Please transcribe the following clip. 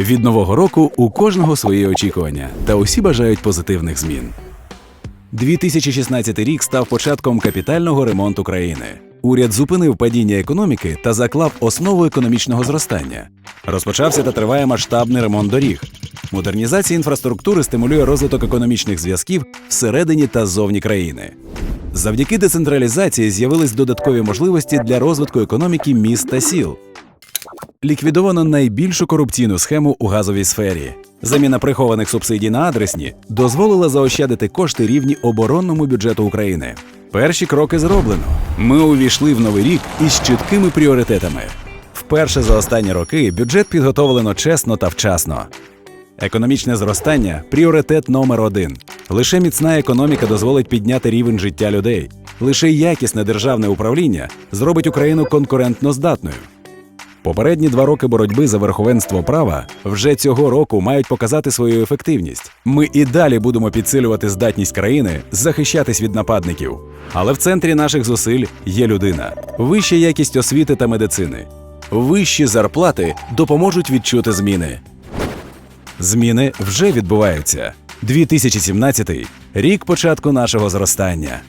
Від нового року у кожного свої очікування, та усі бажають позитивних змін. 2016 рік став початком капітального ремонту країни. Уряд зупинив падіння економіки та заклав основу економічного зростання. Розпочався та триває масштабний ремонт доріг. Модернізація інфраструктури стимулює розвиток економічних зв'язків всередині та ззовні країни. Завдяки децентралізації з'явились додаткові можливості для розвитку економіки міст та сіл. Ліквідовано найбільшу корупційну схему у газовій сфері. Заміна прихованих субсидій на адресні дозволила заощадити кошти рівні оборонному бюджету України. Перші кроки зроблено. Ми увійшли в новий рік із чіткими пріоритетами. Вперше за останні роки бюджет підготовлено чесно та вчасно. Економічне зростання пріоритет номер один. Лише міцна економіка дозволить підняти рівень життя людей. Лише якісне державне управління зробить Україну конкурентно здатною. Попередні два роки боротьби за верховенство права вже цього року мають показати свою ефективність. Ми і далі будемо підсилювати здатність країни захищатись від нападників. Але в центрі наших зусиль є людина, вища якість освіти та медицини. Вищі зарплати допоможуть відчути зміни. Зміни вже відбуваються. 2017 – рік початку нашого зростання.